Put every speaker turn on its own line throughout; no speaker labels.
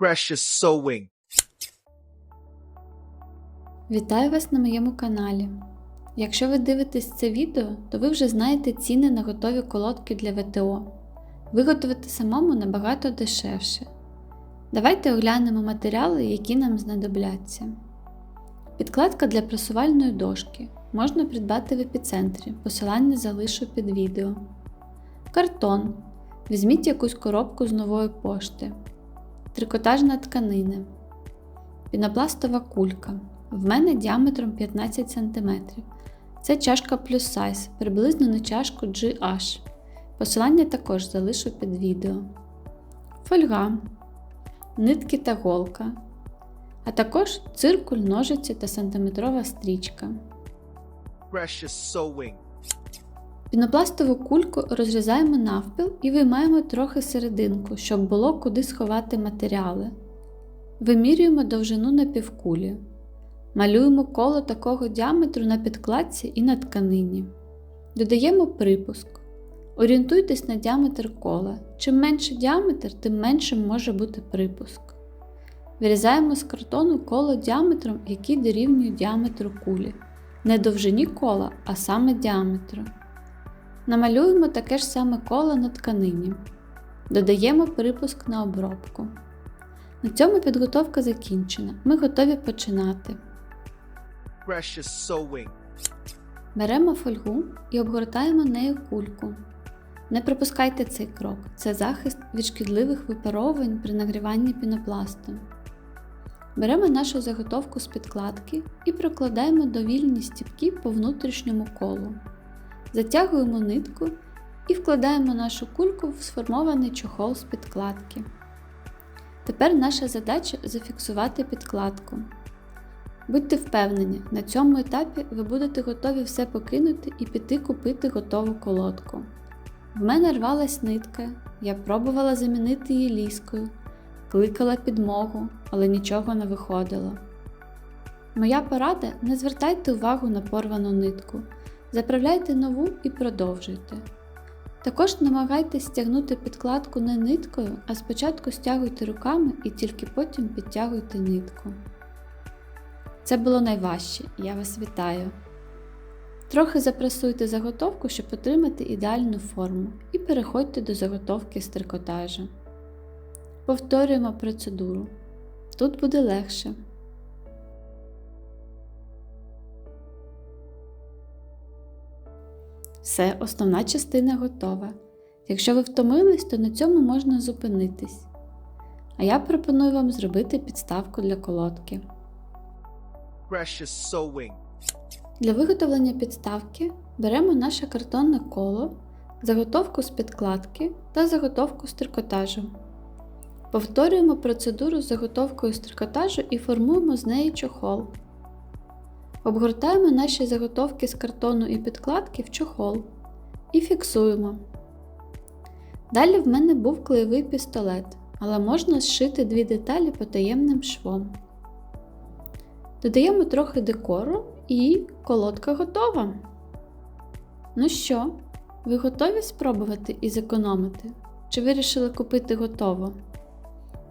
Precious sewing.
Вітаю вас на моєму каналі. Якщо ви дивитесь це відео, то ви вже знаєте ціни на готові колодки для ВТО. Виготовити самому набагато дешевше. Давайте оглянемо матеріали, які нам знадобляться. Підкладка для просувальної дошки можна придбати в епіцентрі, посилання залишу під відео. Картон. Візьміть якусь коробку з нової пошти. Трикотажна тканина. Пінопластова кулька. В мене діаметром 15 см. Це чашка плюс сайз, приблизно на чашку GH. Посилання також залишу під відео. Фольга, нитки та голка, а також циркуль, ножиці та сантиметрова стрічка.
Precious sewing.
Пінопластову кульку розрізаємо навпіл і виймаємо трохи серединку, щоб було куди сховати матеріали. Вимірюємо довжину на півкулі. Малюємо коло такого діаметру на підкладці і на тканині. Додаємо припуск. Орієнтуйтесь на діаметр кола. Чим менший діаметр, тим меншим може бути припуск. Вирізаємо з картону коло діаметром, який дорівнює діаметру кулі. Не довжині кола, а саме діаметру. Намалюємо таке ж саме коло на тканині. Додаємо припуск на обробку. На цьому підготовка закінчена. Ми готові починати. Беремо фольгу і обгортаємо нею кульку. Не пропускайте цей крок, це захист від шкідливих випаровувань при нагріванні пінопласту. Беремо нашу заготовку з підкладки і прокладаємо довільні стіпки по внутрішньому колу. Затягуємо нитку і вкладаємо нашу кульку в сформований чохол з підкладки. Тепер наша задача зафіксувати підкладку. Будьте впевнені, на цьому етапі ви будете готові все покинути і піти купити готову колодку. В мене рвалась нитка, я пробувала замінити її ліскою, кликала підмогу, але нічого не виходило. Моя порада не звертайте увагу на порвану нитку, заправляйте нову і продовжуйте. Також намагайтесь стягнути підкладку не ниткою, а спочатку стягуйте руками і тільки потім підтягуйте нитку. Це було найважче, я вас вітаю. Трохи запресуйте заготовку, щоб отримати ідеальну форму, і переходьте до заготовки з трикотажу. Повторюємо процедуру. Тут буде легше. Все, основна частина готова. Якщо ви втомились, то на цьому можна зупинитись. А я пропоную вам зробити підставку для колодки. Для виготовлення підставки беремо наше картонне коло, заготовку з підкладки та заготовку з трикотажу. Повторюємо процедуру з заготовкою з трикотажу і формуємо з неї чохол. Обгортаємо наші заготовки з картону і підкладки в чохол і фіксуємо. Далі в мене був клеєвий пістолет, але можна зшити дві деталі потаємним швом. Додаємо трохи декору і колодка готова. Ну що, ви готові спробувати і зекономити? Чи вирішили купити готово?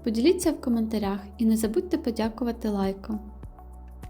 Поділіться в коментарях і не забудьте подякувати лайком.